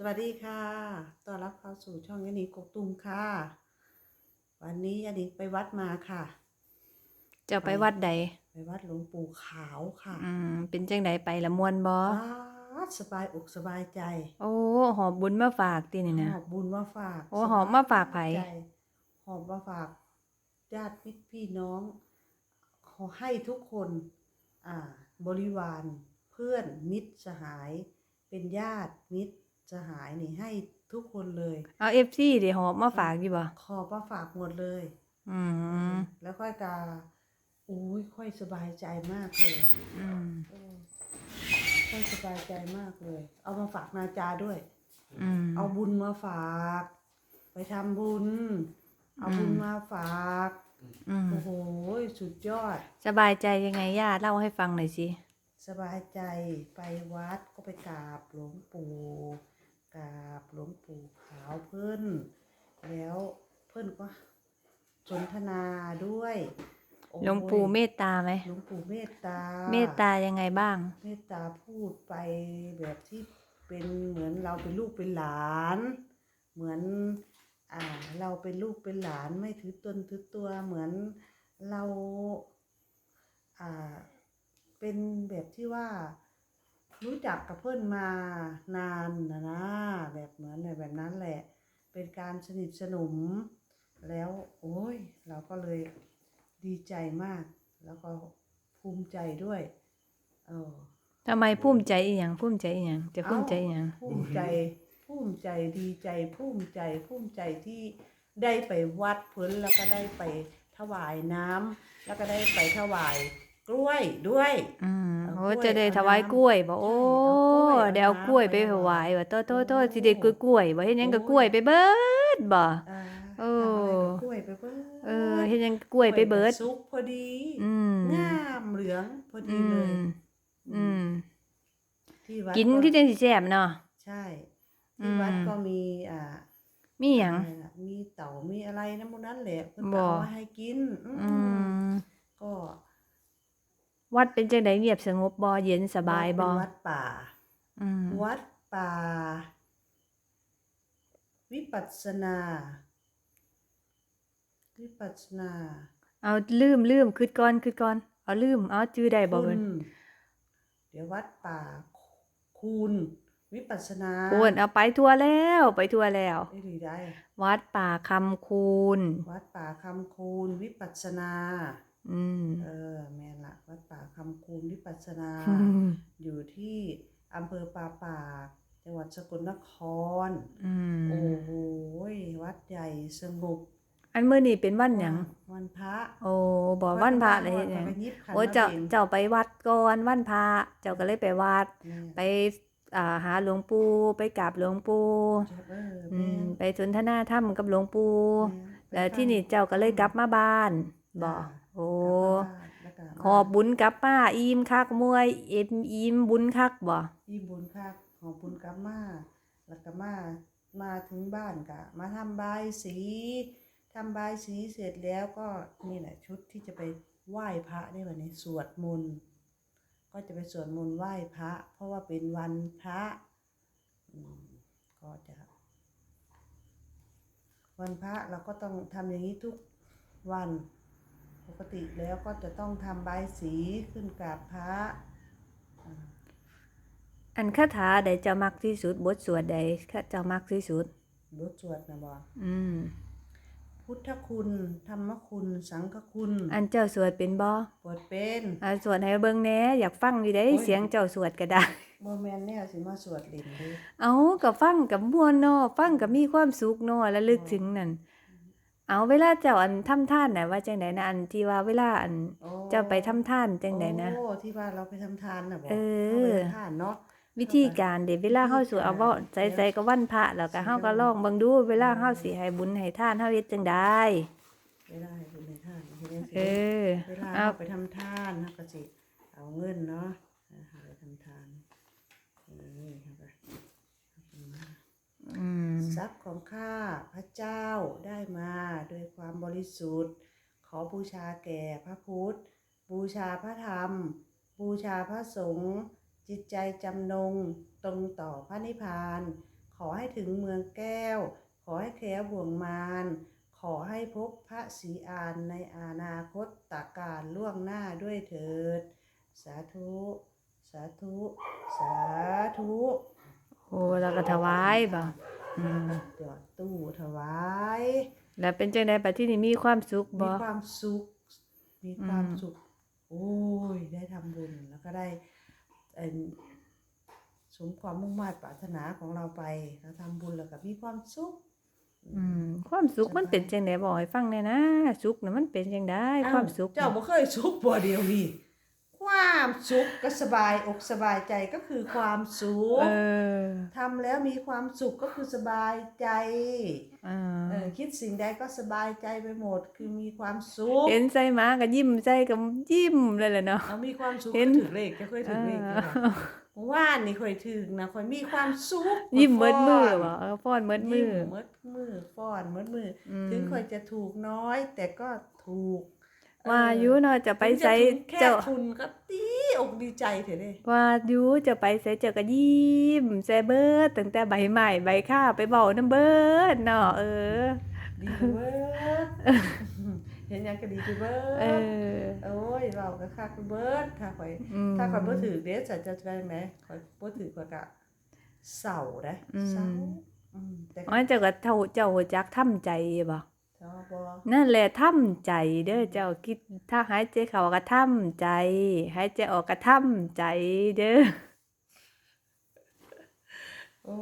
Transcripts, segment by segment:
สวัสดีค่ะ ต้อนรับเข้าสู่ช่องยานิงกกตุมค่ะ วันนี้ยานิงไปวัดมาค่ะเจะไปวัดใด ไปวัดหลวงปู่ขาวค่ะ อืม เป็นจังไดไปละมวนบ่วัดสบายอกสบายใจ โอ้ หอบบุญมาฝากตินี่นะหอบบุญมาฝาก โอ้ หอบมาฝากไผสบยใจหอบมาฝากญาติมิตรพี่น้อง ขอให้ทุกคน อ่า บริวาร เพื่อน มิตร สหาย เป็นญาติ มิตร สหายนี่ให้ทุกคนเลยเอา FC ดิหอบมาฝากอยู่บ่ขอมาฝากหมดเลย อืมแล้วค่อยกาอุ้ยค่อยสบายใจมากเลยอืมเออค่อยสบายใจมากเลย เอามาฝากนาจาด้วย อืมเอาบุญมาฝาก ไปทำบุญ เอาบุญอืมมาฝากอืมโอ้โหสุดยอด สบายใจยังไงย่าเล่าให้ฟังหน่อยสิสบายใจไปวัดก็ไปกราบหลวงปู่กราบ หลวงปู่ขาวเพิ่นแล้วเพิ่นก็สนทนาด้วยโอ้ยหลวงปู่เมตตาไหมหลวงปู่เมตตา เมตตายังไงบ้าง เมตตาพูดไปแบบที่เป็นเหมือนเราเป็นลูกเป็นหลาน เหมือนอ่าเราเป็นลูกเป็นหลานไม่ถือตนถือตัวเหมือนเราอ่าเป็นแบบที่ว่ารู้จักกับเพื่อนมานานนะนะแบบเหมือนแบบนั้นแหละ เป็น การสนิทสนม แล้วโอ้ยเราก็เลยดีใจมาก แล้วก็ภูมิใจด้วยเออทำไมภูมิใจอีหยังภูมิใจอีหยังจะภูมิใจอีหยังภูมิใจภูมิใจดีใจภูมิใจภูมิใจที่ได้ไปวัดเพิ่นแล้วก็ได้ไปถวายน้ำแล้วก็ได้ไปถวายกล้วยด้วย อืมเอาโอ้กล้วยจะได้เอาถวายน้ำกล้วยบ่โอ้ใช่เดี๋ยวเอาเอากกล้ล้ววยยไปเอาน้ำถวายว่าโตโตโตโอ้สิได้กล้วยๆบ่เฮ็ดหยังกับกล้วยไปเบิด บ่อ่าโอ้ทำอะไรกับกล้วยไปเบิดเออเฮ็ดหยังกับกล้วยไปเบิดซุกพอดีอืมงามเหลืองพอดีอืเลยมอืมที่วัดกินคือจังสิแซ่บเนาะ ใช่ที่วัดอืม ก็มีอ่ามีหยัง อะไรล่ะมีเต่ามีอะไรนะพวกนั้นแหละเพิ่นบ่ก็เอามาให้กินอือืมมก็วัดเป็นจังไดเงียบสงบบ่เย็นสบายบ่เป็นวัดป่า อืมวัดป่า วิปัสสนา วิปัสสนา เอาลืมลืมคิดก่อนคิดก่อน เอาลืม เอาจื้อได้บ่คุเพิ่นณเดี๋ยววัดป่าคูณวิปัสสนาพูนเอาไปทั่วแล้วไปทั่วแล้วได้หรือได้ วัดป่าคำคูณ วัดป่าคำคูณวิปัสสนา อืมเออแม่นละวัดป่าคำคูณวิปัสสนาอืมอยู่ที่อำเภอป่าปากจังหวัดสกลนคร อืม โอ้โหวัดใหญ่ สงบอันมื้อนี้เป็นวันหยังวันพระโอ้บ่วันพระเลยเฮ็ดหยังไปยิบขันโอ้เจ้ามาเป็นเจ้าไปวัดก่อนวันพระเจ้าก็เลยไปวัดแม่ไปอ่าหาหลวงปู่ไปกราบหลวงปู่เอออืแม่มนไปสนทนาธรรมกับหลวงปู่แม่นแล้วไปที่นี่ฟังเจ้าก็เลยกลับมาบ้านบ่จ้าโอ้กลับมาบ้านแล้วก็ขอบบุญกลับมาอิ่มคักมวยเอ็มอิ่มบุญคักบ่ที่บุญค่ะขอบบุญกลับมาแล้วก็มา มาถึงบ้านก็มาทำบายสีทำบายสีเสร็จแล้วก็นี่แหละชุดที่จะไปไหว้พระได้วันนี้สวดมนต์ก็จะไปสวดมนต์ไหว้พระ เพราะว่าเป็นวันพระก็จะ วันพระเราก็ต้องทำอย่างนี้ทุกวันปกติแล้วก็จะต้องทำบายสีขึ้นกราบพระ อันคาถาใดเจ้ามักที่สุด บทสวดใดข้าเจ้ามักที่สุด บทสวดนะบอกอืม พุทธคุณ ธรรมคุณ สังฆคุณ อันเจ้าสวดเป็นบ่ปวดเป็นอ่าสวดให้เบิ่งแหน่อยากฟังอยู่ได้โอ้ยเสียงเจ้าสวดก็ได้โมแมนเนี่ยสิมาสวดเล่นเด้วยเอากับฟังกับม่วนเนาะฟังกับมีความสุขเนาะแล้วลึกถึงนั่น เอาเวลาเจ้าอันทำท่านน่ะว่าจังไดนะอันที่ว่าเวลาอันเจ้าไปทำท่านจังไดนะ โอ้ที่ว่าเราไปทำทานน่ะบอกเออาไปทำทานเนาะ วิธีการเด็เวลาเฮาสวดเอาเว้าใส่ๆกับวันพระแล้วก็เฮาก็ลองเบิ่งดูเวลาเฮาสิให้บุญให้ทานเฮาเฮ็ดจังไดเวลาให้บุญในทานเฮ็ดจังเอซี่อเวลาเอาเราไปทำทานเราก็สิเอาเงินเนาะหาไปทำทานนี่ครับอืมทรัพย์ของข้าพระเจ้าได้มาโดยความบริสุทธิ์ ขอบูชาแก่พระพุทธ บูชาพระธรรม บูชาพระสงฆ์ จิตใจจำนงตรงต่อพระนิพพานขขอให้ถึงเมืองแก้ว ขอให้แคล้วบ่วงมารขอให้พบพระศรีอานในอนาคตตการล่วงหน้าด้วยเถิด สาธุ สาธุ สาธุ โอ้แล้วก็ถวายบ่อืมหยอดตู้ถวาย แล้วเป็นจังไดบัดที่นี่มีความสุขมีบ่ความสุข มีความอืมสุข โอ้ย ได้ทำบุญแล้วก็ได้เอิ่ม สมความมุ่งมา่ปรารถนาของเราไปเราทำบุญแล้วก็มีความสุขอืมความสุขมันเป็นจังไดบอกให้ฟังแหน่นะสุขน่ะมันเป็นจังได๋อ้ความสุขเจ้าบ่เคยสุขบ่เดียวนี่ความสุขก็สบายอกสบายใจก็คือความสุขเออทำแล้วมีความสุขก็คือสบายใจอ่าเออ คิดสิ่งใดก็สบายใจไปหมด คือมีความสุขเห็นใส่หมาก็ยิ้มใส่ก็ยิ้มเลยแหละเนาะเอามีความสุขเห็นก็ถือเลขจะเคยถือเลขอยู่นะว่านนี่เคยถึงนะเคยมีความสุขยิ้มเบิดมือฟ้นบ่เออฟ้อนเบิดมือยิ้มเบิดมือฟ้อนเบิดมืออมถึงเคยจะถูกน้อย แต่ก็ถูก ว่าเอยู่เนาะจะไปถึงใส่ถึงแค่เจ้าทุนก็ดีอกดีใจเถอะเด้ว่าอยู่จะไปใส่เจ้าก็ยิ้มใส่เบิดตั้งแต่ใบใหม่ใบข้าวไปเว้านำเบิดเนาะเออดีเบิดเห็นหยังก็ดีเบิเอดอโอ้ยเราก็คักเบิดถ้าข่อยอืมถ้าข่อยบ่ถือเด้จะจะจะไหมข่อยบ่ถือข่อยก็เศร้าเด้อืมเศร้าอืมแต่อ๋อเจ้าก็เท่าเจ้ารู้จักทำใจบ่ชอ บ่นั่นแหละทำใจเด้อเจ้าคิดถ้าหายใจเข้าก็ทำใจ หายใจออกก็ทำใจเด้อโอ้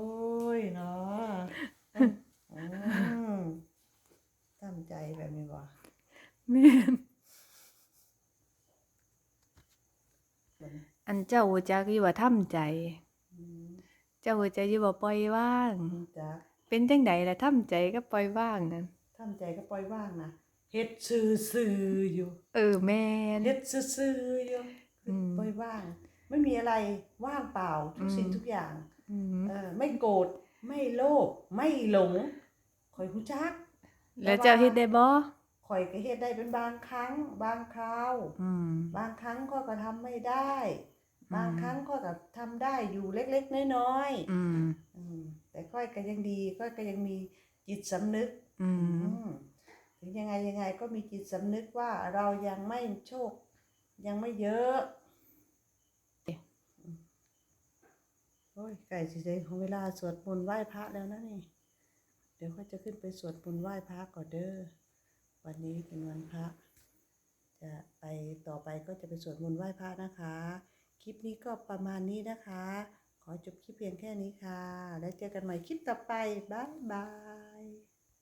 ยเนาะอืมตั้งใจแบบนี้บ่แม่นอันเจ้าจักอยู่ว่าทำใจ เจ้าจักอยู่ว่าปล่อยว่าง เป็นจังไดล่ะทำใจก็ปล่อยว่างนั่น ทำใจก็ปล่อยว่างนะเฮ็ดซื่อๆอยู่เออแม่น เฮ็ดซื่อๆอยู่อืม ปล่อยว่าง ไม่มีอะไรว่างเปล่าทุกสิ่งอืมทุกอย่าง อืมเออไม่โกรธไม่โลภไม่หลงข่อยรู้จักแล้วเจ้าเฮ็ดได้บ่ข่อยก็เฮ็ดได้เป็นบางครั้ง บางคราว อืม บางครั้งก็ก็ทำไม่ได้อืมบางครั้งก็ก็ทำได้อยู่เล็กๆน้อยอืมๆอืมแต่ค่อยก็ยังดีค่อยก็ยังมีจิตสำนึก อืมถึงยังไงยังไงก็มีจิตสำนึกว่าเรายังไม่โชค ยังไม่เยอะโอ้ยไก่สิเจของเวลาสวดมนต์ไหว้พระแล้วนะนี่ เดี๋ยวก็จะขึ้นไปสวดมนต์ไหว้พระก่อนเด้อวันนี้เป็นวันพระ จะไปต่อไปก็จะไปสวดมนต์ไหว้พระนะคะ คลิปนี้ก็ประมาณนี้นะคะ ขอจบคลิปเพียงแค่นี้ค่ะ แล้วเจอกันใหม่คลิปต่อไป บ๊ายบาย